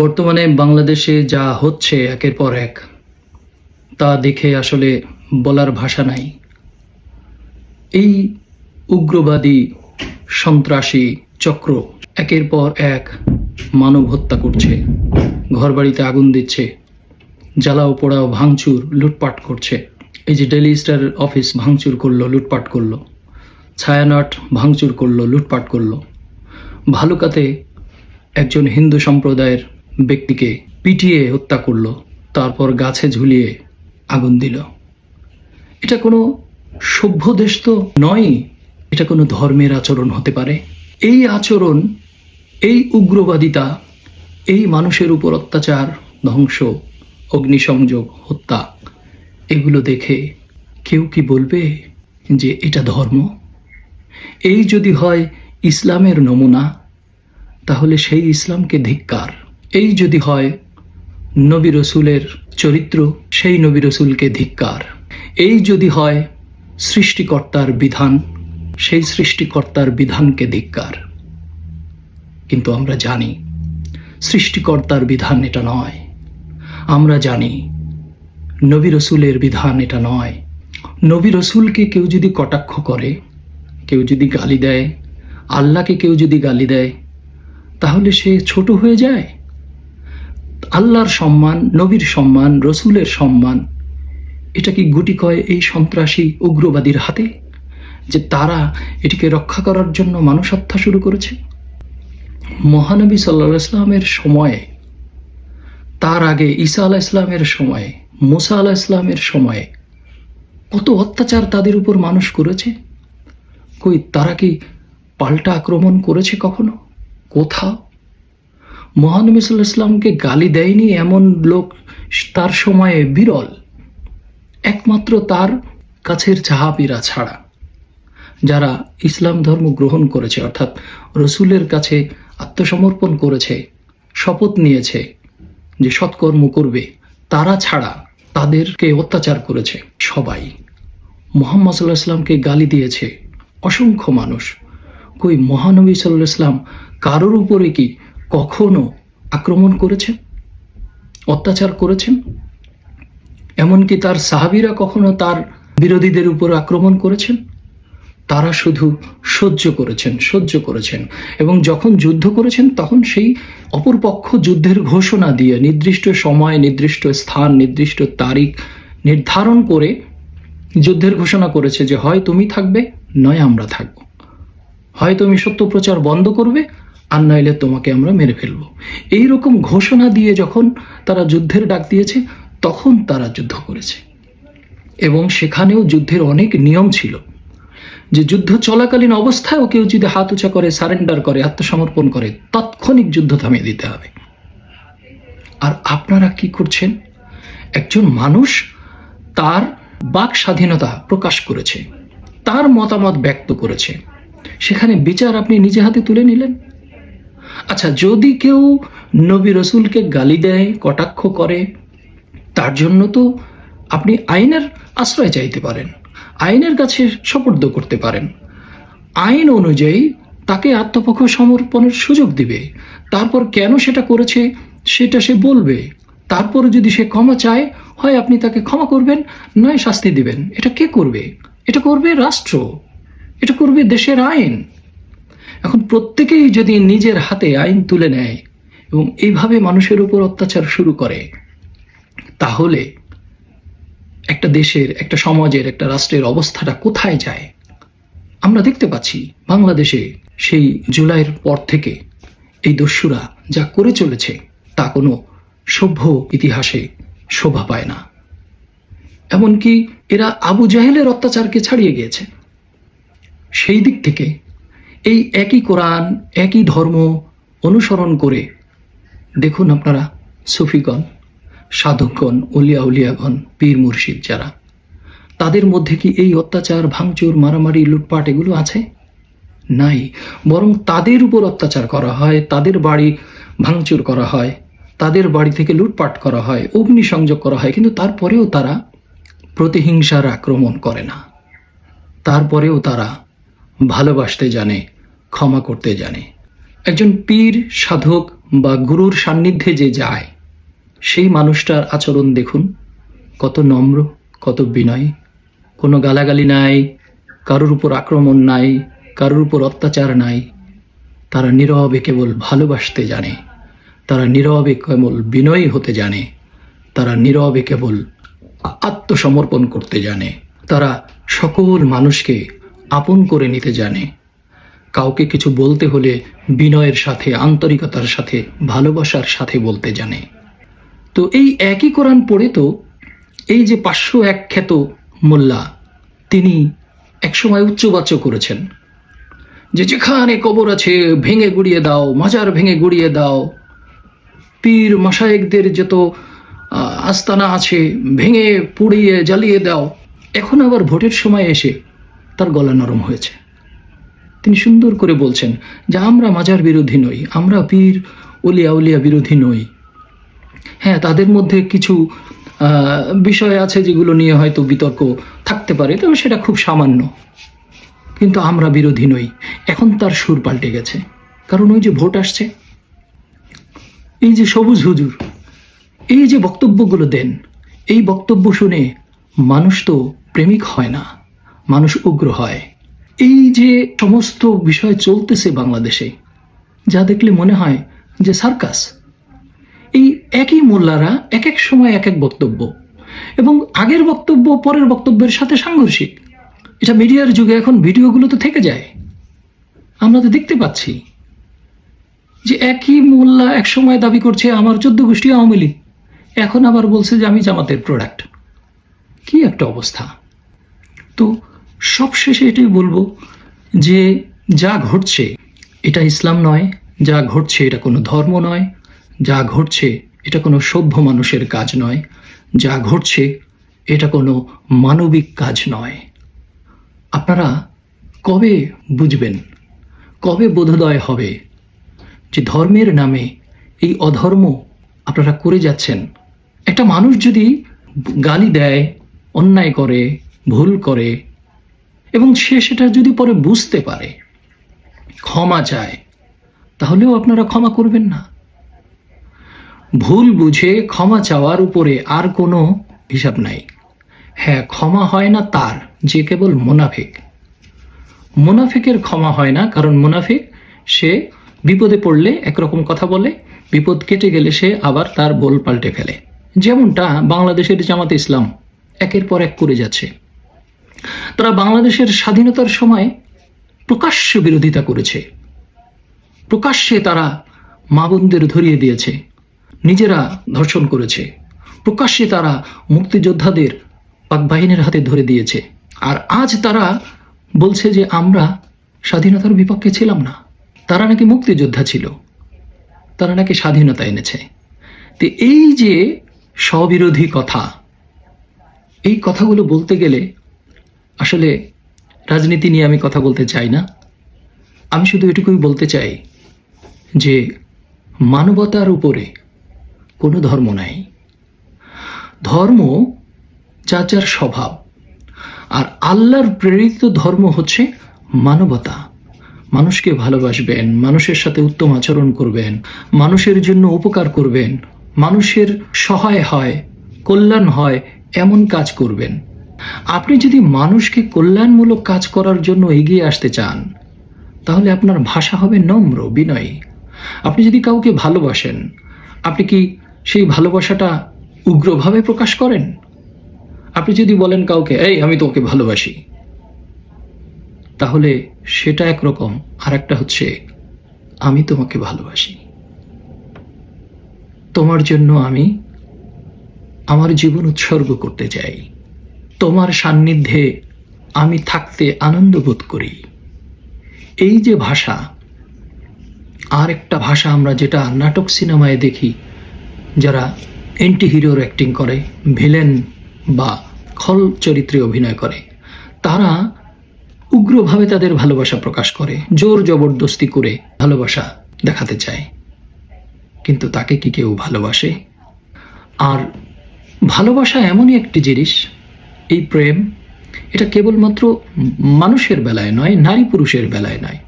বর্তমানে বাংলাদেশে যা হচ্ছে একের পর এক, তা দেখে আসলে বলার ভাষা নাই। এই উগ্রবাদী সন্ত্রাসী চক্র একের পর এক মানব হত্যা করছে, ঘরবাড়িতে আগুন দিচ্ছে, জ্বালাও পোড়াও ভাঙচুর, লুটপাট করছে। এই যে ডেলি স্টার অফিস ভাঙচুর করল, লুটপাট করল, ছায়ানট ভাঙচুর করল, লুটপাট করল। ভালুকাতে একজন হিন্দু সম্প্রদায়ের ব্যক্তিকে পিটিয়ে হত্যা করল, তারপর গাছে ঝুলিয়ে আগুন দিল। এটা কোনো সভ্য দেশ তো নয় এটা কোনো ধর্মের আচরণ হতে পারে। এই আচরণ, এই উগ্রবাদিতা, এই মানুষের উপর অত্যাচার, ধ্বংস, অগ্নিসংযোগ, হত্যা, এগুলো দেখে কেউ কি বলবে যে এটা ধর্ম? এই যদি হয় ইসলামের নমুনা, তাহলে সেই ইসলামকে ধিক্কার। এই যদি হয়, নবী রসুলের চরিত্র সেই নবী রসুলকে ধিক্কার। এই যদি হয়, সৃষ্টিকর্তার বিধান সেই সৃষ্টিকর্তার বিধানকে ধিক্কার। কিন্তু আমরা জানি, সৃষ্টিকর্তার বিধান এটা নয়। আমরা জানি, নবী রসুলের বিধান এটা নয়। নবী রসুলকে কেউ যদি কটাক্ষ করে, কেউ যদি গালি দেয়, আল্লাহকে কেউ যদি গালি দেয়, তাহলে সে ছোট হয়ে যায়। আল্লাহর সম্মান, নবীর সম্মান, রসুলের সম্মান, এটা কি গুটি কয় এই সন্ত্রাসী উগ্রবাদীর হাতে? যে তারা এটিকে রক্ষা করার জন্য মানুষ হত্যা শুরু করেছে? মহানবী সাল্লা ইসলামের সময়ে, তার আগে ঈসা আলাহ ইসলামের সময়ে, মুসা আলাহ ইসলামের সময়ে কত অত্যাচার তাদের উপর মানুষ করেছে? কই তারা কি পাল্টা আক্রমণ করেছে কখনো? কোথাও? মহানবী সাল্লাহ ইসলামকে গালি দেয়নি এমন লোক তার সময়ে বিরল। একমাত্র তার কাছের চাহাবিরা ছাড়া। যারা ইসলাম ধর্ম গ্রহণ করেছে, অর্থাৎ রসুলের কাছে আত্মসমর্পণ করেছে, শপথ নিয়েছে যে সৎকর্ম করবে, তারা ছাড়া তাদেরকে অত্যাচার করেছে সবাই। মোহাম্মদ সাল্লাহ ইসলামকে গালি দিয়েছে অসংখ্য মানুষ। কই মহানবী সাল্লাহ ইসলাম কারোর উপরে কি কখনো আক্রমণ করেছেন? অত্যাচার করেছেন? এমনকি তার সাহাবিরা কখনো তার বিরোধীদের উপর আক্রমণ করেছেন? তারা শুধু সহ্য করেছেন সহ্য করেছেন। এবং যখন যুদ্ধ করেছেন, তখন সেই অপরপক্ষ যুদ্ধের ঘোষণা দিয়ে নির্দিষ্ট সময়, নির্দিষ্ট স্থান, নির্দিষ্ট তারিখ নির্ধারণ করে যুদ্ধের ঘোষণা করেছে যে, হয় তুমি থাকবে, নয় আমরা থাকব। হয় তুমি সত্য প্রচার বন্ধ করবে আর নইলে তোমাকে আমরা মেরে ফেলব। এই রকম ঘোষণা দিয়ে যখন তারা যুদ্ধের ডাক দিয়েছে, তখন তারা যুদ্ধ করেছে। এবং সেখানেও যুদ্ধের অনেক নিয়ম ছিল। যে যুদ্ধ চলাকালীন অবস্থায়ও কেউ যদি হাত উঁচা করে, সারেন্ডার করে, আত্মসমর্পণ করে, তাৎক্ষণিক যুদ্ধ থামিয়ে দিতে হবে। আর আপনারা কি করছেন? একজন মানুষ তার বাক স্বাধীনতা প্রকাশ করেছে, তার মতামত ব্যক্ত করেছে। সেখানে বিচার আপনি নিজে হাতে তুলে নিলেন? আচ্ছা যদি কেউ নবী রসুলকে গালি দেয়, কটাক্ষ করে, তার জন্য তো আপনি আইনের আশ্রয় চাইতে পারেন, আইনের কাছে সপর্দ করতে পারেন। আইন অনুযায়ী তাকে আত্মপক্ষ সমর্পণের সুযোগ দিবে। তারপর কেন সেটা করেছে, সেটা সে বলবে। তারপর যদি সে ক্ষমা চায়, হয় আপনি তাকে ক্ষমা করবেন, নয় শাস্তি দিবেন। এটা কে করবে? এটা করবে রাষ্ট্র। এটা করবে দেশের আইন। এখন প্রত্যেকেই যদি নিজের হাতে আইন তুলে নেয় এবং এইভাবে মানুষের উপর অত্যাচার শুরু করে, তাহলে একটা দেশের, একটা সমাজের, একটা রাষ্ট্রের অবস্থাটা কোথায় যায়? আমরা দেখতে পাচ্ছি বাংলাদেশে সেই জুলাইয়ের পর থেকে এই দস্যুরা যা করে চলেছে, তা কোনো সভ্য ইতিহাসে শোভা পায় না। এমনকি এরা আবু জাহেলের অত্যাচারকে ছাড়িয়ে গিয়েছে। সেই দিক থেকে এই একই কোরআন, একই ধর্ম অনুসরণ করে, দেখুন আপনারা সুফিগণ, সাধকগণ উলিয়া উলিয়াগণ, পীর মুর্শিদ যারা, তাদের মধ্যে কি এই অত্যাচার, ভাঙচুর, মারামারি, লুটপাট এগুলো আছে? নাই। বরং তাদের উপর অত্যাচার করা হয়, তাদের বাড়ি ভাঙচুর করা হয়, তাদের বাড়ি থেকে লুটপাট করা হয়, অগ্নিসংযোগ করা হয়, কিন্তু তারপরেও তারা প্রতিহিংসার আক্রমণ করে না। তারপরেও তারা ভালোবাসতে জানে ক্ষমা করতে জানে। একজন পীর, সাধক বা গুরুর সান্নিধ্যে যে যায়, সেই মানুষটার আচরণ দেখুন, কত নম্র, কত বিনয়। কোনো গালাগালি নাই, কারোর উপর আক্রমণ নাই, কারোর উপর অত্যাচার নাই। তারা নীরবে কেবল ভালোবাসতে জানে, তারা নীরবে কেবল বিনয়ী হতে জানে, তারা নীরবে কেবল আত্মসমর্পণ করতে জানে, তারা সকল মানুষকে আপন করে নিতে জানে। কাউকে কিছু বলতে হলে বিনয়ের সাথে, আন্তরিকতার সাথে, ভালোবাসার সাথে বলতে জানে। তো এই একই কোরআন পড়ে তো এই যে পাঁচশো এক খ্যাত মোল্লা, তিনি একসময় উচ্চবাচ্য করেছেন। যে যেখানে কবর আছে, ভেঙে গুড়িয়ে দাও, মাজার ভেঙে গুড়িয়ে দাও, পীর মাসায়েকদের যত আস্তানা আছে, ভেঙে পুড়িয়ে জ্বালিয়ে দাও, এখন আবার ভোটের সময় এসে তার গলা নরম হয়েছে। তিনি সুন্দর করে বলছেন যে আমরা মাজার বিরোধী নই, আমরা পীর উলিয়া উলিয়া বিরোধী নই। হ্যাঁ তাদের মধ্যে কিছু বিষয় আছে যেগুলো নিয়ে হয়তো বিতর্ক থাকতে পারে, তবে সেটা খুব সামান্য। কিন্তু আমরা বিরোধী নই। এখন তার সুর পাল্টে গেছে। কারণ ওই যে ভোট আসছে। এই যে সবুজ হুজুর, এই যে বক্তব্যগুলো দেন, এই বক্তব্য শুনে মানুষ তো প্রেমিক হয় না, মানুষ উগ্র হয়। এই যে সমস্ত বিষয় চলতেছে বাংলাদেশে, যা দেখলে মনে হয় যে সার্কাস, এই একই মোল্লারা এক এক সময় এক এক বক্তব্য এবং আগের বক্তব্য পরের বক্তব্যের সাথে সাংঘর্ষিক। এটা মিডিয়ার যুগে এখন ভিডিওগুলো তো থেকে যায়। আমরা তো দেখতে পাচ্ছি যে একই মোল্লা এক সময় দাবি করছে, আমার চোদ্দ গোষ্ঠী আওয়ামী লীগ, এখন আবার বলছে যে আমি জামাতের প্রোডাক্ট কি একটা অবস্থা। তো সবশেষে এটাই বলব যে যা ঘটছে, এটা ইসলাম নয়, যা ঘটছে এটা কোনো ধর্ম নয়, যা ঘটছে এটা কোনো সভ্য মানুষের কাজ নয়, যা ঘটছে এটা কোনো মানবিক কাজ নয়। আপনারা কবে বুঝবেন, কবে বোধোদয় হবে যে ধর্মের নামে এই অধর্ম আপনারা করে যাচ্ছেন? একটা মানুষ যদি গালি দেয়, অন্যায় করে, ভুল করে এবং সে সেটা যদি পরে বুঝতে পারে, ক্ষমা চায়, তাহলেও আপনারা ক্ষমা করবেন না। ভুল বুঝে ক্ষমা চাওয়ার উপরে আর কোনো হিসাব নাই। হ্যাঁ ক্ষমা হয় না তার, যে কেবল মোনাফিক। মোনাফিকের ক্ষমা হয় না, কারণ মোনাফিক সে বিপদে পড়লে একরকম কথা বলে, বিপদ কেটে গেলে সে আবার তার বোল পাল্টে ফেলে। যেমনটা বাংলাদেশের জামাতে ইসলাম একের পর এক করে যাচ্ছে। তারা বাংলাদেশের স্বাধীনতার সময় প্রকাশ্য বিরোধিতা করেছে। প্রকাশ্যে তারা মা বোনদের ধরিয়ে দিয়েছে। নিজেরা ধর্ষণ করেছে। প্রকাশ্যে তারা মুক্তিযোদ্ধাদের পাক বাহিনীর হাতে ধরে দিয়েছে। আর আজ তারা বলছে যে আমরা স্বাধীনতার বিপক্ষে ছিলাম না। তারা নাকি মুক্তিযোদ্ধা ছিল। তারা নাকি স্বাধীনতা এনেছে। তো এই যে স্ববিরোধী কথা, এই কথাগুলো বলতে গেলে আসলে রাজনীতি নিয়ে আমি কথা বলতে চাই না। আমি শুধু এটুকুই বলতে চাই যে মানবতার উপরে কোনো ধর্ম নাই। ধর্ম যার যার স্বভাব। আর আল্লাহর প্রেরিত ধর্ম হচ্ছে মানবতা। মানুষকে ভালোবাসবেন, মানুষের সাথে উত্তম আচরণ করবেন, মানুষের জন্য উপকার করবেন, মানুষের সহায় হয়, কল্যাণ হয়, এমন কাজ করবেন। আপনি যদি মানুষকে কল্যাণমূলক কাজ করার জন্য এগিয়ে আসতে চান, তাহলে আপনার ভাষা হবে নম্র, বিনয়ী। আপনি যদি কাউকে ভালোবাসেন, আপনি কি সেই ভালোবাসাটা উগ্রভাবে প্রকাশ করেন? আপনি যদি বলেন কাউকে, এই, আমি তোকে ভালোবাসি, তাহলে সেটা একরকম আর একটা হচ্ছে, আমি তোমাকে ভালোবাসি। তোমার জন্য আমি আমার জীবন উৎসর্গ করতে চাই। তোমার সান্নিধ্যে আমি থাকতে আনন্দ বোধ করি। এই যে ভাষা আর একটা ভাষা আমরা যেটা নাটক সিনেমায় দেখি, যারা অ্যান্টি হিরোর অ্যাক্টিং করে ভিলেন বা খল চরিত্রে অভিনয় করে, তারা উগ্রভাবে তাদের ভালোবাসা প্রকাশ করে, জোর জবরদস্তি করে ভালোবাসা দেখাতে চায়। কিন্তু তাকে কি কেউ ভালোবাসে? আর ভালোবাসা এমনই একটি জিনিস এই প্রেম, এটা কেবলমাত্র মানুষের বেলায় নয়, নারী পুরুষের বেলায় নয়।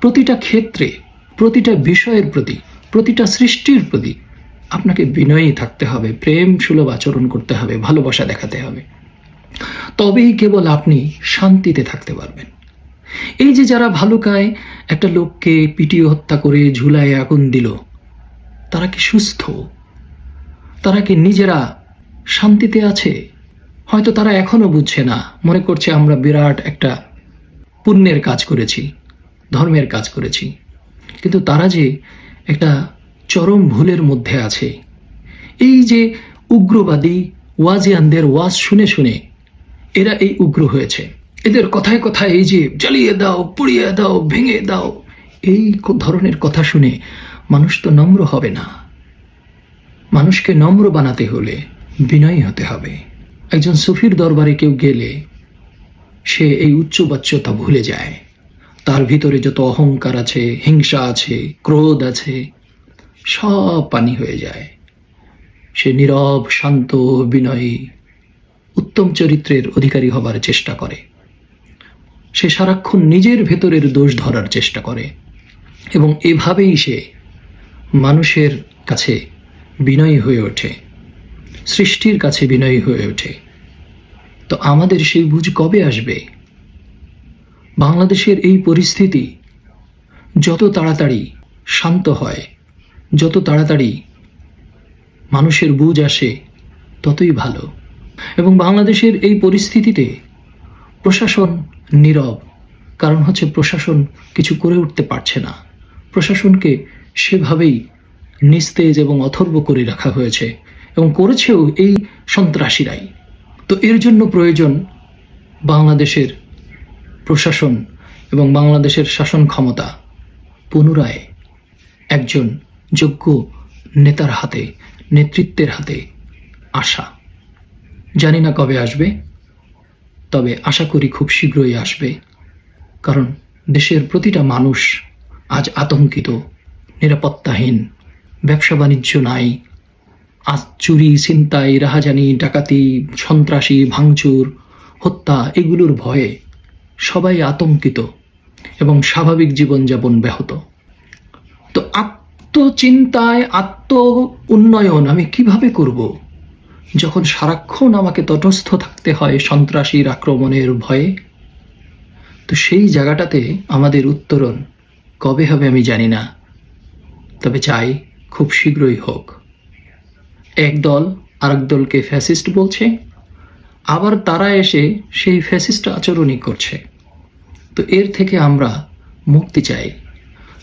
প্রতিটা ক্ষেত্রে, প্রতিটা বিষয়ের প্রতি, প্রতিটা সৃষ্টির প্রতি আপনাকে বিনয়ী থাকতে হবে, প্রেম সুলভ আচরণ করতে হবে, ভালোবাসা দেখাতে হবে। তবেই কেবল আপনি শান্তিতে থাকতে পারবেন। এই যে যারা ভালুকায় একটা লোককে পিটিয়ে হত্যা করে ঝুলায় আগুন দিল, তারা কি সুস্থ? তারা কি নিজেরা শান্তিতে আছে? হয়তো তারা এখনও বুঝছে না। মনে করছে আমরা বিরাট একটা পুণ্যের কাজ করেছি, ধর্মের কাজ করেছি। কিন্তু তারা যে একটা চরম ভুলের মধ্যে আছে। এই যে উগ্রবাদী ওয়াজিয়ানদের ওয়াজ শুনে শুনে এরা এই উগ্র হয়েছে। এদের কথায় কথায় এই যে জ্বালিয়ে দাও, পুড়িয়ে দাও, ভেঙে দাও, এই ধরনের কথা শুনে মানুষ তো নম্র হবে না। মানুষকে নম্র বানাতে হলে বিনয়ী হতে হবে। একজন সুফির দরবারে কেউ গেলে সে এই উচ্চবাচ্যতা ভুলে যায়। তার ভিতরে যত অহংকার আছে, হিংসা আছে, ক্রোধ আছে, সব পানি হয়ে যায়। সে নীরব, শান্ত বিনয়ী উত্তম চরিত্রের অধিকারী হবার চেষ্টা করে। সে সারাক্ষণ নিজের ভেতরের দোষ ধরার চেষ্টা করে এবং এভাবেই সে মানুষের কাছে বিনয়ী হয়ে ওঠে। সৃষ্টির কাছে বিনয়ী হয়ে ওঠে। তো আমাদের সেই বুঝ কবে আসবে? বাংলাদেশের এই পরিস্থিতি যত তাড়াতাড়ি শান্ত হয়, যত তাড়াতাড়ি মানুষের বুঝ আসে, ততই ভালো। এবং বাংলাদেশের এই পরিস্থিতিতে প্রশাসন নীরব, কারণ হচ্ছে প্রশাসন কিছু করে উঠতে পারছে না। প্রশাসনকে সেভাবেই নিস্তেজ এবং অথর্ব করে রাখা হয়েছে। এবং করেছেও এই সন্ত্রাসীরাই। তো এর জন্য প্রয়োজন বাংলাদেশের প্রশাসন এবং বাংলাদেশের শাসন ক্ষমতা পুনরায় একজন যোগ্য নেতার হাতে, নেতৃত্বের হাতে আসা। জানি না কবে আসবে, তবে আশা করি খুব শীঘ্রই আসবে, কারণ দেশের প্রতিটা মানুষ আজ আতঙ্কিত, নিরাপত্তাহীন ব্যবসা বাণিজ্য নাই চুরি ছিনতাই, রাহাজানি, ডাকাতি, সন্ত্রাসী, ভাঙচুর, হত্যা এগুলোর ভয়ে সবাই আতঙ্কিত এবং স্বাভাবিক জীবনযাপন ব্যাহত। তো আত্মচিন্তায়, আত্ম উন্নয়ন আমি কীভাবে করব? যখন সারাক্ষণ আমাকে তটস্থ থাকতে হয় সন্ত্রাসীর আক্রমণের ভয়ে, তো সেই জায়গাটাতে আমাদের উত্তরণ কবে হবে আমি জানি না। তবে চাই খুব শীঘ্রই হোক। এক দল আরেক দলকে ফ্যাসিস্ট বলছে, আবার তারা এসে সেই ফ্যাসিস্ট আচরণই করছে। তো এর থেকে আমরা মুক্তি চাই।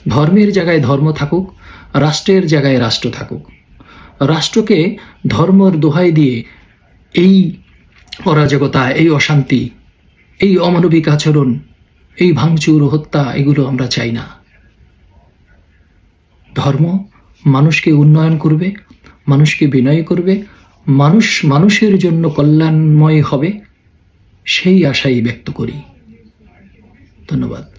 ধর্মের জায়গায় ধর্ম থাকুক, রাষ্ট্রের জায়গায় রাষ্ট্র থাকুক। রাষ্ট্রকে ধর্মর দোহাই দিয়ে এই অরাজকতা, এই অশান্তি, এই অমানবিক আচরণ, এই ভাঙচুর, হত্যা, এগুলো আমরা চাই না। ধর্ম মানুষকে উন্নয়ন করবে মানুষকে বিনয় করবে মানুষ মানুষের জন্য কল্যাণময় হবে সেই আশাই ব্যক্ত করি। ধন্যবাদ।